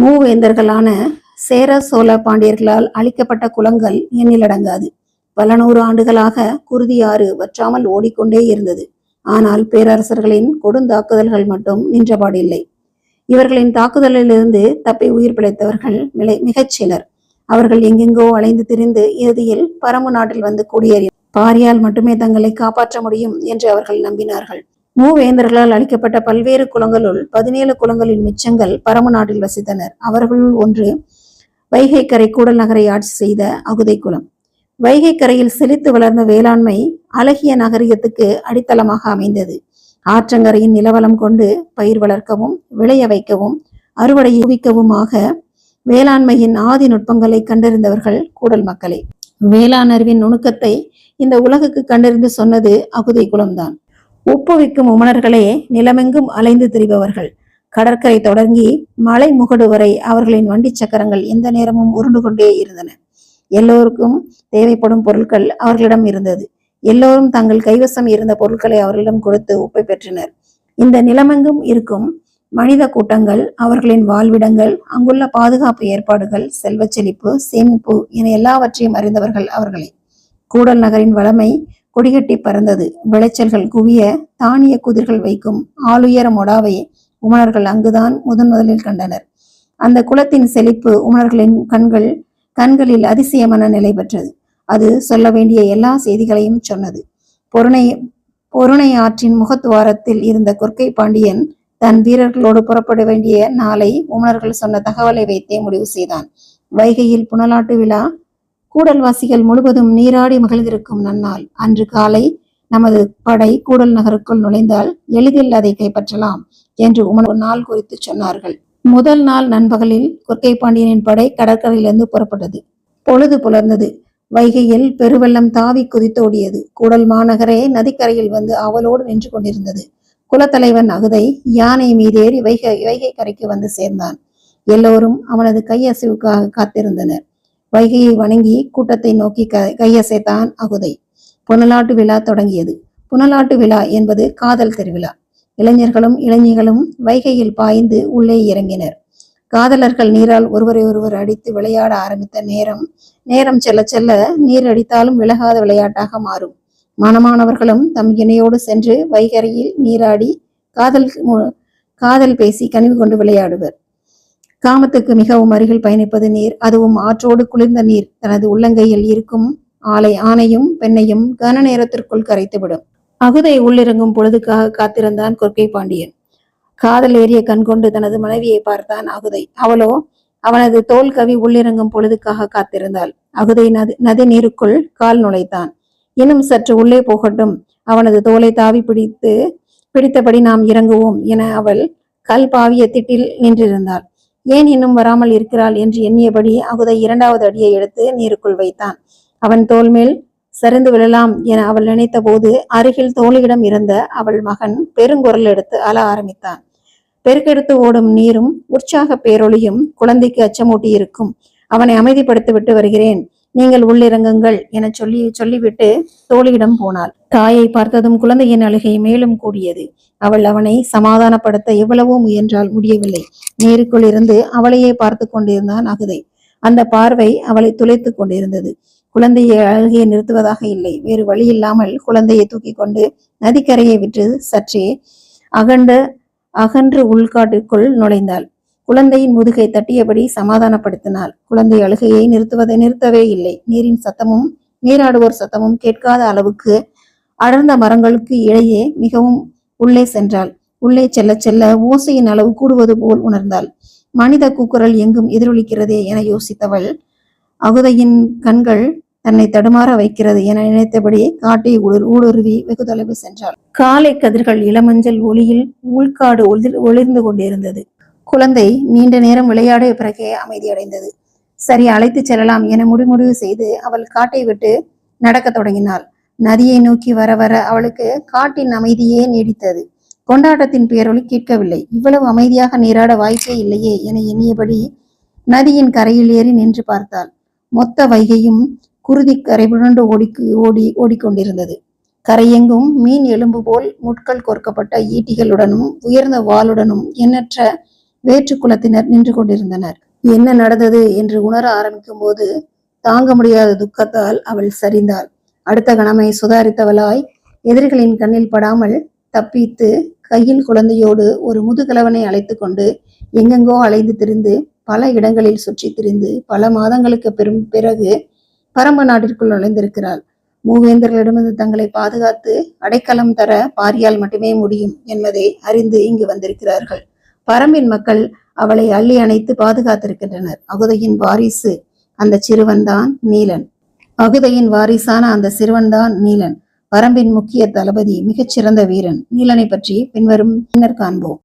மூவேந்தர்களான சேர சோழ பாண்டியர்களால் அழிக்கப்பட்ட குளங்கள் எண்ணிலடங்காது பல நூறு ஆண்டுகளாக குருதியாறு வற்றாமல் ஓடிக்கொண்டே இருந்தது. ஆனால் பேரரசர்களின் கொடுந்தாக்குதல்கள் மட்டும் நின்றபாடில்லை இவர்களின் தாக்குதலிலிருந்து தப்பி உயிர் பிழைத்தவர்கள் மிலை- மிகச் சிலர். அவர்கள் எங்கெங்கோ அலைந்து திரிந்து இறுதியில் பரமு நாட்டில் வந்து குடியேறி பாரியால் மட்டுமே தங்களை காப்பாற்ற முடியும் என்று அவர்கள் நம்பினார்கள். மூவேந்தர்களால் அளிக்கப்பட்ட பல்வேறு குலங்களுள் பதினேழு குலங்களின் மிச்சங்கள் பரம நாட்டில் வசித்தனர். அவர்களுள் ஒன்று வைகை கரை கூடல் நகரை ஆட்சி செய்த அகுதை குலம் வைகை கரையில் செழித்து வளர்ந்த வேளாண்மை அழகிய நகரியத்துக்கு அடித்தளமாக அமைந்தது. ஆற்றங்கரையின் நிலவளம் கொண்டு பயிர் வளர்க்கவும் விளைய வைக்கவும் அறுவடை ஊவிக்கவுமாக வேளாண்மையின் ஆதி நுட்பங்களை கண்டறிந்தவர்கள் கூடல் மக்களே. வேளாண் அறிவின் நுணுக்கத்தை இந்த உலகுக்கு கண்டறிந்து சொன்னது அகுதை குலம்தான் ஒப்புவிக்கும் உமணர்களே நிலமெங்கும் அலைந்து திரிபவர்கள். கடற்கரை தொடங்கி மலை முகடு வரை அவர்களின் வண்டி சக்கரங்கள் எந்த நேரமும் உருண்டு கொண்டே இருந்தன. எல்லோருக்கும் தேவைப்படும் பொருட்கள் அவர்களிடம் இருந்தது. எல்லோரும் தங்கள் கைவசம் இருந்த பொருட்களை அவர்களிடம் கொடுத்து ஒப்பை பெற்றனர். இந்த நிலமெங்கும் இருக்கும் மனித கூட்டங்கள் அவர்களின் வாழ்விடங்கள் அங்குள்ள பாதுகாப்பு ஏற்பாடுகள் செல்வச் செழிப்பு சேமிப்பு என எல்லாவற்றையும் அறிந்தவர்கள் அவர்களே. கூடல் நகரின் வளமை கொடிகட்டி பறந்தது. விளைச்சல்கள் குவிய தானிய குதிர்கள் வைக்கும் ஆளுயர மொடாவை உமணர்கள் அங்குதான் முதன் முதலில் கண்டனர். அந்த குலத்தின் செழிப்பு உமணர்களின் கண்கள் கண்களில் அதிசயமான நிலை பெற்றது. அது சொல்ல வேண்டிய எல்லா செய்திகளையும் சொன்னது. பொருணை பொருணை ஆற்றின் முகத்துவாரத்தில் இருந்த கொற்கை பாண்டியன் தன் வீரர்களோடு புறப்பட வேண்டிய நாளை உமணர்கள் சொன்ன தகவலை வைத்தே முடிவு செய்தான். வைகையில் புனலாட்டு விழா கூடல்வாசிகள் முழுவதும் நீராடி மகிழ்ந்திருக்கும் நன்னால் அன்று காலை நமது படை கூடல் நகருக்குள் நுழைந்தால் எளிதில் அதை கைப்பற்றலாம் என்று உமன் ஒரு நாள் குறித்து சொன்னார்கள். முதல் நாள் நண்பகலில் கொற்கை பாண்டியனின் படை கடற்கரையிலிருந்து புறப்பட்டது. பொழுது புலர்ந்தது. வைகையில் பெருவெள்ளம் தாவி குதித்தோடியது கூடல் மாநகரே நதிக்கரையில் வந்து அவளோடு நின்று கொண்டிருந்தது. குலத்தலைவன் அகுதை யானை மீதேறி வைகை வைகை கரைக்கு வந்து சேர்ந்தான். எல்லோரும் அவனது கையசைவுக்காக காத்திருந்தனர். வைகையை வணங்கி கூட்டத்தை நோக்கி க கையசைத்தான் அகுதை. புனலாட்டு விழா தொடங்கியது. புனலாட்டு விழா என்பது காதல் திருவிழா. இளைஞர்களும் இளைஞர்களும் வைகையில் பாய்ந்து உள்ளே இறங்கினர். காதலர்கள் நீரால் ஒருவரை ஒருவர் அடித்து விளையாட ஆரம்பித்த நேரம் நேரம் செல்ல செல்ல நீர் அடித்தாலும் விலகாத விளையாட்டாக மாறும். மனமானவர்களும் தம் இணையோடு சென்று வைகரையில் நீராடி காதல் காதல் பேசி கனிவு கொண்டு விளையாடுவர். காமத்துக்கு மிகவும் அருகில் பயணிப்பது நீர். அதுவும் ஆற்றோடு குளிர்ந்த நீர். தனது உள்ளங்கையில் இருக்கும் ஆலை ஆணையும் பெண்ணையும் கன நேரத்திற்குள் கரைத்துவிடும். அகுதை உள்ளிறங்கும் பொழுதுக்காக காத்திருந்தான் கொற்கை பாண்டியன். காதல் ஏறிய கண்கொண்டு தனது மனைவியை பார்த்தான் அகுதை. அவளோ அவனது தோல் கவி உள்ளிறங்கும் பொழுதுக்காக காத்திருந்தாள். அகுதை நதி நதி நீருக்குள் கால் நுழைத்தான். இன்னும் சற்று உள்ளே போகட்டும். அவனது தோலை தாவி பிடித்து பிடித்தபடி நாம் இறங்குவோம் என அவள் கல் பாவிய திட்டில் நின்றிருந்தாள். ஏன் இன்னும் வராமல் இருக்கிறாள் என்று எண்ணியபடி அகுதை இரண்டாவது அடியை எடுத்து நீருக்குள் வைத்தான். அவன் தோல்மேல் சரிந்து விழலாம் என அவள் நினைத்த போது அருகில் தோழியிடம் இருந்த அவள் மகன் பெருங்குரல் எடுத்து அழ ஆரம்பித்தான். பெருக்கெடுத்து ஓடும் நீரும் உற்சாக பேரொளியும் குழந்தைக்கு அச்சமூட்டி இருக்கும் அவனை அமைதிப்படுத்தி விட்டு வருகிறேன். நீங்கள் உள்ளிறங்குங்கள் என சொல்லி சொல்லிவிட்டு தோழியிடம் போனாள். தாயை பார்த்ததும் குழந்தையின் அழுகை மேலும் கூடியது. அவள் அவனை சமாதானப்படுத்த எவ்வளவோ முயன்றால் முடியவில்லை. நேருக்குள் இருந்து அவளையே பார்த்து கொண்டிருந்தான் அகுதை. அந்த பார்வை அவளை துளைத்து கொண்டிருந்தது. குழந்தையை அழுகையை நிறுத்துவதாக இல்லை. வேறு வழி இல்லாமல் குழந்தையை தூக்கி கொண்டு நதிக்கரையை விட்டு சற்றே அகண்ட அகன்று உள்காட்டிற்குள் நுழைந்தாள். குழந்தையின் முதுகை தட்டியபடி சமாதானப்படுத்தினாள். குழந்தை அழுகையை நிறுத்துவதை நிறுத்தவே இல்லை. நீரின் சத்தமும் நீராடுவோர் சத்தமும் கேட்காத அளவுக்கு அடர்ந்த மரங்களுக்கு இடையே மிகவும் உள்ளே சென்றாள். உள்ளே செல்ல செல்ல ஓசையின் அளவு கூடுவது போல் உணர்ந்தாள். மனித கூக்குரல் எங்கும் எதிரொலிக்கிறதே என யோசித்தவள் அகுதையின் கண்கள் தன்னை தடுமாற வைக்கிறது என நினைத்தபடி காட்டை ஊடுரு ஊடுருவி வெகு தொலைவு சென்றாள். காலை கதிர்கள் இளமஞ்சள் ஒளியில் உள்காடு ஒளிர் ஒளிர்ந்து கொண்டிருந்தது. குழந்தை நீண்ட நேரம் விளையாடிய பிறகே அமைதியடைந்தது சரி அழைத்துச் செல்லலாம் என முடிமுடிவு செய்து அவள் காட்டை விட்டு நடக்கத் தொடங்கினாள். நதியை நோக்கி வர வர அவளுக்கு காட்டின் அமைதியே நீடித்தது. கொண்டாட்டத்தின் பேரொளி கேட்கவில்லை. இவ்வளவு அமைதியாக நீராட வாய்ப்பே இல்லையே என எண்ணியபடி நதியின் கரையில் ஏறி நின்று பார்த்தாள். மொத்த வைகையும் குருதி கரை புரண்டு ஓடிக்கு ஓடி ஓடிக்கொண்டிருந்தது. கரையெங்கும் மீன் எலும்பு போல் முட்கள் கோர்க்கப்பட்ட ஈட்டிகளுடனும் உயர்ந்த வாளுடனும் எண்ணற்ற வேற்று குலத்தினர் நின்று கொண்டிருந்தனர். என்ன நடந்தது என்று உணர ஆரம்பிக்கும் போது தாங்க முடியாத துக்கத்தால் அவள் சரிந்தாள். அடுத்த கணமை சுதாரித்தவளாய் எதிரிகளின் கண்ணில் படாமல் தப்பித்து கையில் குழந்தையோடு ஒரு முதுகலவனை அழைத்து கொண்டு எங்கெங்கோ அலைந்து திரிந்து பல இடங்களில் சுற்றி திரிந்து பல மாதங்களுக்கு பெரும் பிறகு பரம்ப நாட்டிற்குள் நுழைந்திருக்கிறாள். மூவேந்தர்களிடமிருந்து தங்களை பாதுகாத்து அடைக்கலம் தர பாரியால் மட்டுமே முடியும் என்பதை அறிந்து இங்கு வந்திருக்கிறார்கள். பரம்பின் மக்கள் அவளை அள்ளி அணைத்து பாதுகாத்திருக்கின்றனர். அகுதையின் வாரிசு அந்த சிறுவன்தான் நீலன். அகுதையின் வாரிசான அந்த சிறுவன்தான் நீலன். பரம்பின் முக்கிய தளபதி மிகச்சிறந்த வீரன். நீலனை பற்றி பின்வரும் பின்னர் காண்போம்.